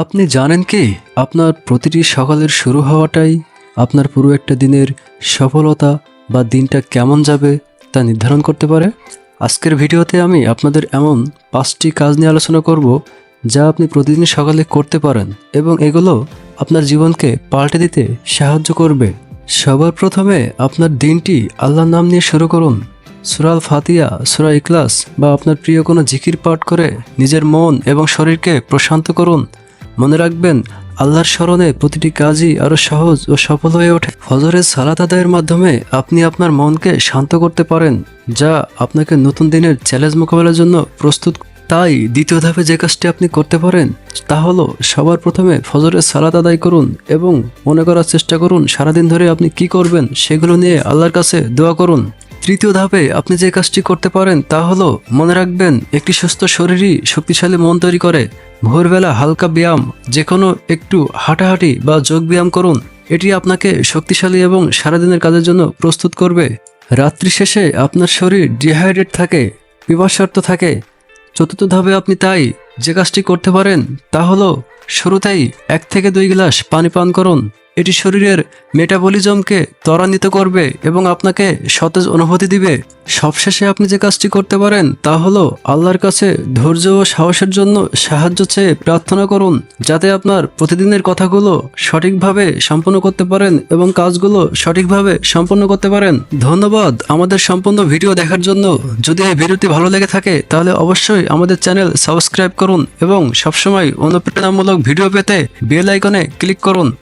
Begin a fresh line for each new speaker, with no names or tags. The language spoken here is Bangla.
আপনি জানেন কি আপনার প্রতিটি সকালের শুরু হওয়াটাই আপনার পুরো একটা দিনের সফলতা বা দিনটা কেমন যাবে তা নির্ধারণ করতে পারে আজকের ভিডিওতে আমি আপনাদের এমন পাঁচটি কাজ নিয়ে আলোচনা করব যা আপনি প্রতিদিন সকালে করতে পারেন এবং এগুলো আপনার জীবনকে পাল্টে দিতে সাহায্য করবে সবার প্রথমে আপনার দিনটি আল্লাহর নাম নিয়ে শুরু করুন সুরাল ফাতিয়া সুরা ইকলাস বা আপনার প্রিয় কোনো জিকির পাঠ করে নিজের মন এবং শরীরকে প্রশান্ত করুন মনে রাখবেন আল্লাহর স্মরণে প্রতিটি কাজই আরও সহজ ও সফল হয়ে ওঠে ফজরের সালাত আদায়ের মাধ্যমে আপনি আপনার মনকে শান্ত করতে পারেন যা আপনাকে নতুন দিনের চ্যালেঞ্জ মোকাবেলার জন্য প্রস্তুত তাই দ্বিতীয় ধাপে যে কাজটি আপনি করতে পারেন তা হলো সবার প্রথমে ফজরের সালাত আদায় করুন এবং মনে করার চেষ্টা করুন সারাদিন ধরে আপনি কি করবেন সেগুলো নিয়ে আল্লাহর কাছে দোয়া করুন তৃতীয় ধাপে আপনি যে কাজটি করতে পারেন তা হলো মনে রাখবেন একটি সুস্থ শরীরই শক্তিশালী মন তৈরি করে ভোরবেলা হালকা ব্যায়াম যে কোনো একটু হাঁটাহাঁটি বা যোগ ব্যায়াম করুন এটি আপনাকে শক্তিশালী এবং সারাদিনের কাজের জন্য প্রস্তুত করবে রাত্রি শেষে আপনার শরীর ডিহাইড্রেট থাকে পিপাসার্থ থাকে চতুর্থ ধাপে আপনি তাই যে কাজটি করতে পারেন তা হলো শুরুতেই এক থেকে দুই গ্লাস পানি পান করুন এটি শরীরের মেটাবলিজমকে ত্বরান্বিত করবে এবং আপনাকে সতেজ অনুভূতি দিবে সবশেষে আপনি যে কাজটি করতে পারেন তা হলো আল্লাহর কাছে ধৈর্য ও সাহসের জন্য সাহায্য চেয়ে প্রার্থনা করুন যাতে আপনার প্রতিদিনের কথাগুলো সঠিকভাবে সম্পন্ন করতে পারেন এবং কাজগুলো সঠিকভাবে সম্পন্ন করতে পারেন ধন্যবাদ আমাদের সম্পূর্ণ ভিডিও দেখার জন্য যদি এই ভিডিওটি ভালো লেগে থাকে তাহলে অবশ্যই আমাদের চ্যানেল সাবস্ক্রাইব করুন এবং সবসময় অনুপ্রেরণামূলক ভিডিও পেতে বেল আইকনে ক্লিক করুন